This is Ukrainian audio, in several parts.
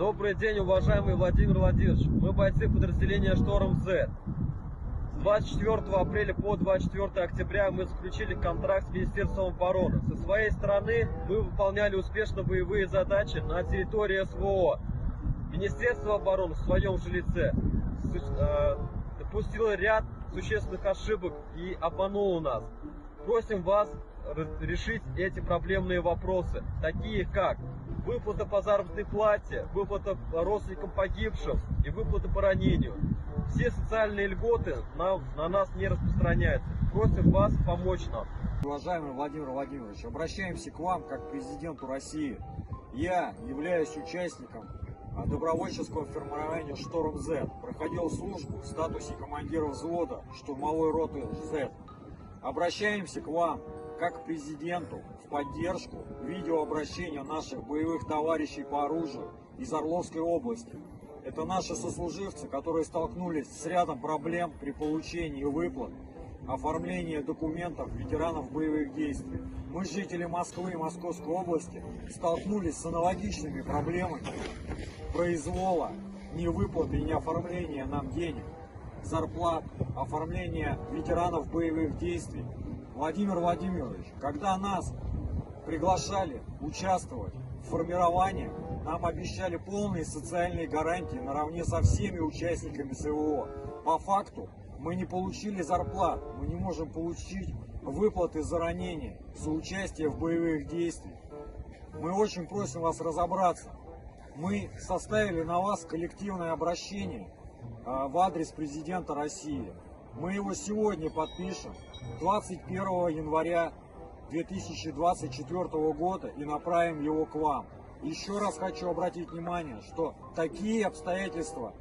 Добрый день, уважаемый Владимир Владимирович. Мы бойцы подразделения «Шторм З». С 24 апреля по 24 октября мы заключили контракт с Министерством обороны. Со своей стороны мы выполняли успешно боевые задачи на территории СВО. Министерство обороны в своем же лице э, допустило ряд существенных ошибок и обмануло нас. Просим вас решить эти проблемные вопросы, такие как выплата по заработной плате, выплата родственникам погибшим и выплата по ранению. Все социальные льготы на, на нас не распространяются. Просим вас помочь нам. Уважаемый Владимир Владимирович, обращаемся к вам как к президенту России. Я являюсь участником добровольческого формирования «Шторм З». Проходил службу в статусе командира взвода штурмовой роты «З». Обращаемся к вам как президенту в поддержку видеообращения наших боевых товарищей по оружию из Орловской области. Это наши сослуживцы, которые столкнулись с рядом проблем при получении выплат оформления документов ветеранов боевых действий. Мы, жители Москвы и Московской области, столкнулись с аналогичными проблемами произвола, невыплаты и неоформления нам денег, зарплат, оформления ветеранов боевых действий. Владимир Владимирович, когда нас приглашали участвовать в формировании, нам обещали полные социальные гарантии наравне со всеми участниками СВО. По факту мы не получили зарплат, мы не можем получить выплаты за ранения, за участие в боевых действиях. Мы очень просим вас разобраться. Мы составили на вас коллективное обращение а, в адрес президента России. Мы его сегодня подпишем, 21 января 2024 года и направим его к вам. Еще раз хочу обратить внимание, что такие обстоятельства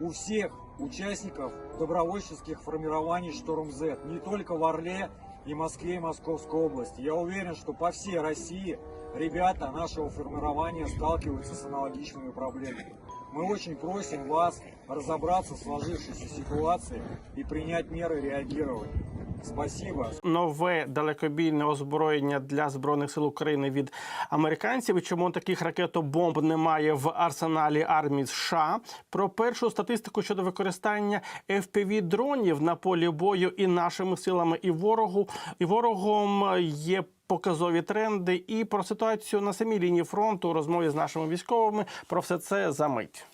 у всех участников добровольческих формирований «Шторм З», не только в Орле и Москве и Московской области. Я уверен, что по всей России ребята нашего формирования сталкиваются с аналогичными проблемами. Мы очень просим вас разобраться в сложившейся ситуации и принять меры реагирования. Спасибо. нове далекобійне озброєння для збройних сил України від американців. Чому таких ракетобомб немає в арсеналі армії США? Про першу статистику щодо використання fpv дронів на полі бою і нашими силами, і ворогу, і ворогом є. Показові тренди і про ситуацію на самій лінії фронту у розмові з нашими військовими. Про все це за мить.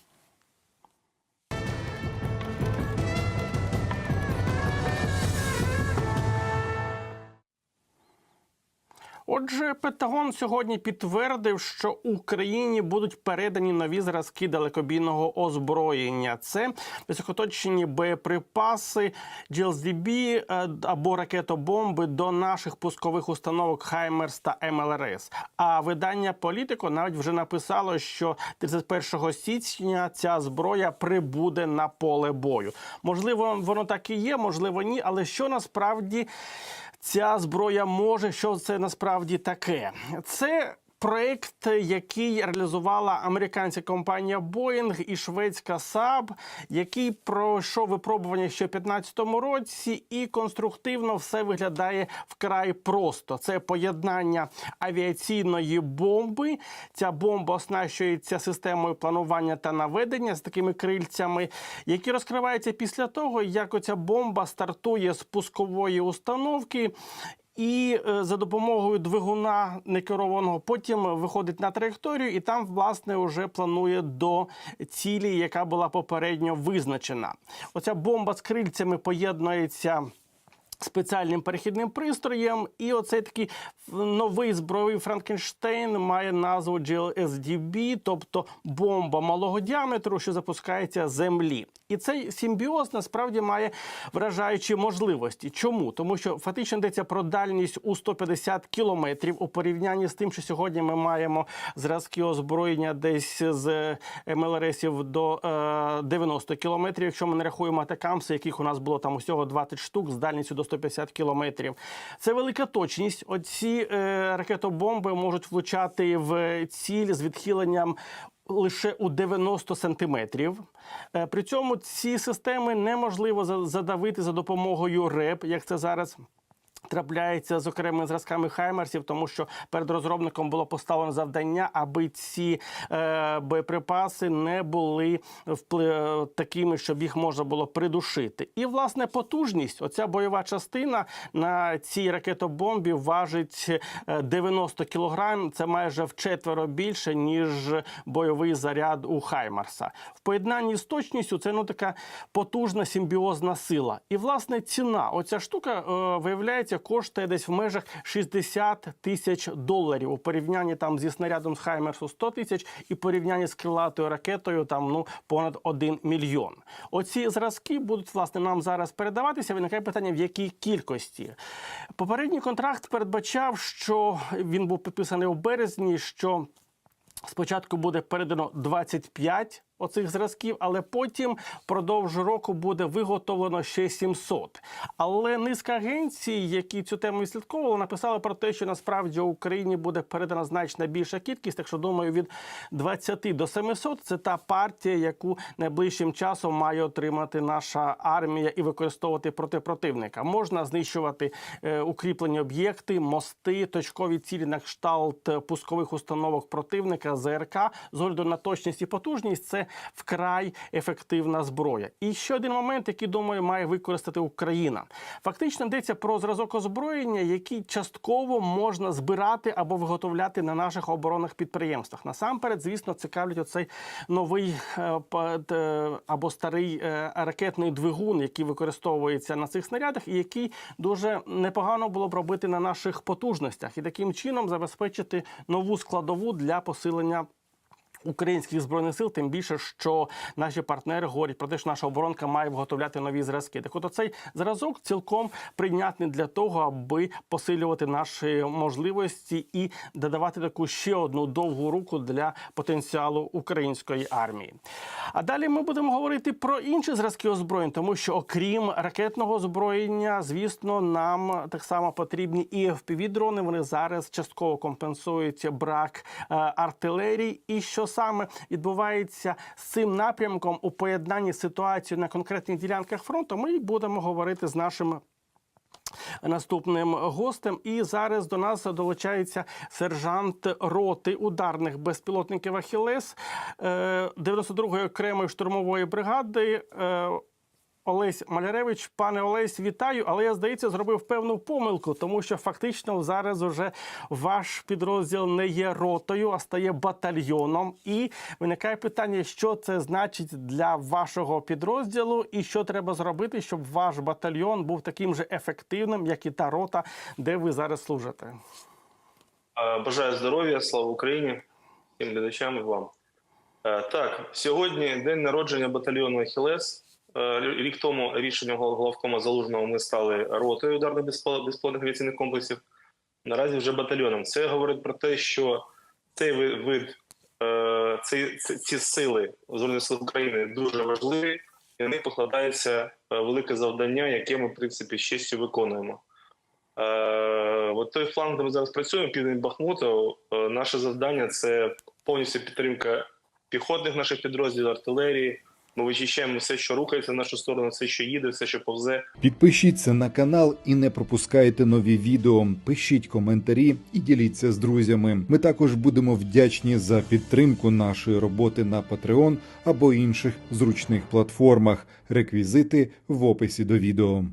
Отже, Пентагон сьогодні підтвердив, що Україні будуть передані нові зразки далекобійного озброєння. Це високоточні боєприпаси, GLSDB е, або ракетобомби до наших пускових установок Хаймерс та МЛРС. А видання Політико навіть вже написало, що 31 січня ця зброя прибуде на поле бою. Можливо, воно так і є, можливо, ні. Але що насправді ця зброя може, що це насправді таке? Це проект, який реалізувала американська компанія Boeing і шведська Saab, який пройшов випробування ще в 2015 році, і конструктивно все виглядає вкрай просто. Це поєднання авіаційної бомби. Ця бомба оснащується системою планування та наведення з такими крильцями, які розкриваються після того, як оця бомба стартує з пускової установки. І е, за допомогою двигуна некерованого потім виходить на траєкторію, і там, власне, вже планує до цілі, яка була попередньо визначена. Оця бомба з крильцями поєднується. Спеціальним перехідним пристроєм, і оцей такий новий збройовий Франкенштейн має назву GLSDB, тобто бомба малого діаметру, що запускається з землі. І цей симбіоз насправді має вражаючі можливості. Чому? Тому що фактично йдеться про дальність у 150 кілометрів у порівнянні з тим, що сьогодні ми маємо зразки озброєння десь з МЛРСів до е, 90 кілометрів, якщо ми не рахуємо атакамси, яких у нас було там усього 20 штук з дальністю до 150 кілометрів. Це велика точність. Оці е, ракетобомби можуть влучати в ціль з відхиленням лише у 90 сантиметрів. Е, При цьому ці системи неможливо за- задавити за допомогою РЕП, як це зараз Трапляється з окремими зразками хаймерсів, тому що перед розробником було поставлено завдання, аби ці е, боєприпаси не були впли- такими, щоб їх можна було придушити. І власне потужність, оця бойова частина на цій ракетобомбі важить е, 90 кілограм. Це майже вчетверо більше ніж бойовий заряд у Хаймарса. В поєднанні з точністю це ну така потужна симбіозна сила. І власне ціна. Оця штука е, виявляється коштує десь в межах 60 тисяч доларів у порівнянні там зі снарядом з Хаймерсу 100 тисяч і порівнянні з крилатою ракетою там ну понад 1 мільйон. Оці зразки будуть власне нам зараз передаватися. Виникає питання, в якій кількості. Попередній контракт передбачав, що він був підписаний у березні. що Спочатку буде передано 25 оцих зразків, але потім впродовж року буде виготовлено ще 700. Але низка агенцій, які цю тему відслідковували, написали про те, що насправді Україні буде передана значно більша кількість. Так що думаю, від 20 до 700 – це та партія, яку найближчим часом має отримати наша армія і використовувати проти противника. Можна знищувати е, укріплені об'єкти, мости, точкові цілі на кшталт пускових установок противника, ЗРК з огляду на точність і потужність. Це вкрай ефективна зброя. І ще один момент, який думаю, має використати Україна. Фактично йдеться про зразок озброєння, який частково можна збирати або виготовляти на наших оборонних підприємствах. Насамперед, звісно, цікавлять оцей новий е, або старий е, ракетний двигун, який використовується на цих снарядах, і який дуже непогано було б робити на наших потужностях, і таким чином забезпечити нову складову для посилення. Українських збройних сил, тим більше, що наші партнери говорять про те, що наша оборонка має виготовляти нові зразки. Так, от цей зразок цілком прийнятний для того, аби посилювати наші можливості і додавати таку ще одну довгу руку для потенціалу української армії. А далі ми будемо говорити про інші зразки озброєнь, тому що окрім ракетного озброєння, звісно, нам так само потрібні і FPV-дрони. Вони зараз частково компенсують брак е, артилерії. І що саме відбувається з цим напрямком у поєднанні з ситуацією на конкретних ділянках фронту, ми будемо говорити з нашим наступним гостем. І зараз до нас долучається сержант роти ударних безпілотників Ахілес 92-ї окремої штурмової бригади. Олесь Маляревич, пане Олесь, вітаю. Але я здається, зробив певну помилку, тому що фактично зараз уже ваш підрозділ не є ротою, а стає батальйоном. І виникає питання, що це значить для вашого підрозділу, і що треба зробити, щоб ваш батальйон був таким же ефективним, як і та рота, де ви зараз служите. Бажаю здоров'я, слава Україні, всім глядачам і вам. Так, сьогодні день народження батальйону Ахілес. Е, Рік тому рішенням гол- головкома Залужного ми стали ротою ударних безпілотних авіаційних комплексів. Наразі вже батальйоном. Це говорить про те, що цей вид, е, ці, ці- сили Збройних сил України дуже важливі, і на них покладається е, велике завдання, яке ми, в принципі, з честю виконуємо. От той фланг, де ми зараз працюємо, південь Бахмуту, наше завдання це повністю підтримка піхотних наших підрозділів, артилерії. Ми вичищаємо все, що рухається в нашу сторону, все, що їде, все, що повзе. Підпишіться на канал і не пропускайте нові відео. Пишіть коментарі і діліться з друзями. Ми також будемо вдячні за підтримку нашої роботи на Patreon або інших зручних платформах. Реквізити в описі до відео.